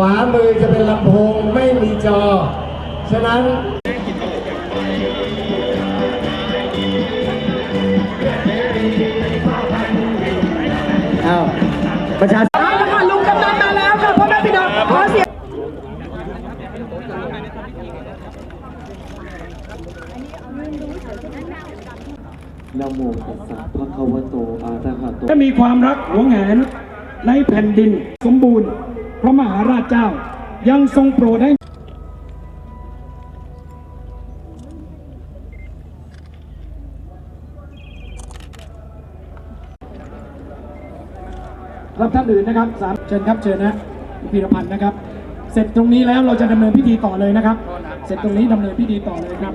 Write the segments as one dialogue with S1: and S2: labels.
S1: ขวามือจะเป็นลำโพงไม่มีจอ ฉะนั้น
S2: อ้าวประชาชน
S3: เอาละค่ะลุงกำนันมาแล้วค่ะพ่อแม่พี่น้องขอเสียง
S4: นะโมตัสสะภะคะวะโตอะระหะโต
S5: และมีความรักหวงแหนในแผ่นดินสมบูรณ์ พระมหาราชเจ้ายังทรงโปรดให้รับท่านอื่นนะครับสามเชิญครับเชิญนะพีรพันธ์นะครับ เสร็จตรงนี้แล้วเราจะดำเนินพิธีต่อเลยนะครับ เสร็จตรงนี้ดำเนินพิธีต่อเลยครับ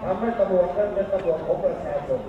S1: ทำให้ตำรวจนั้นเป็นตำรวจของประชาชน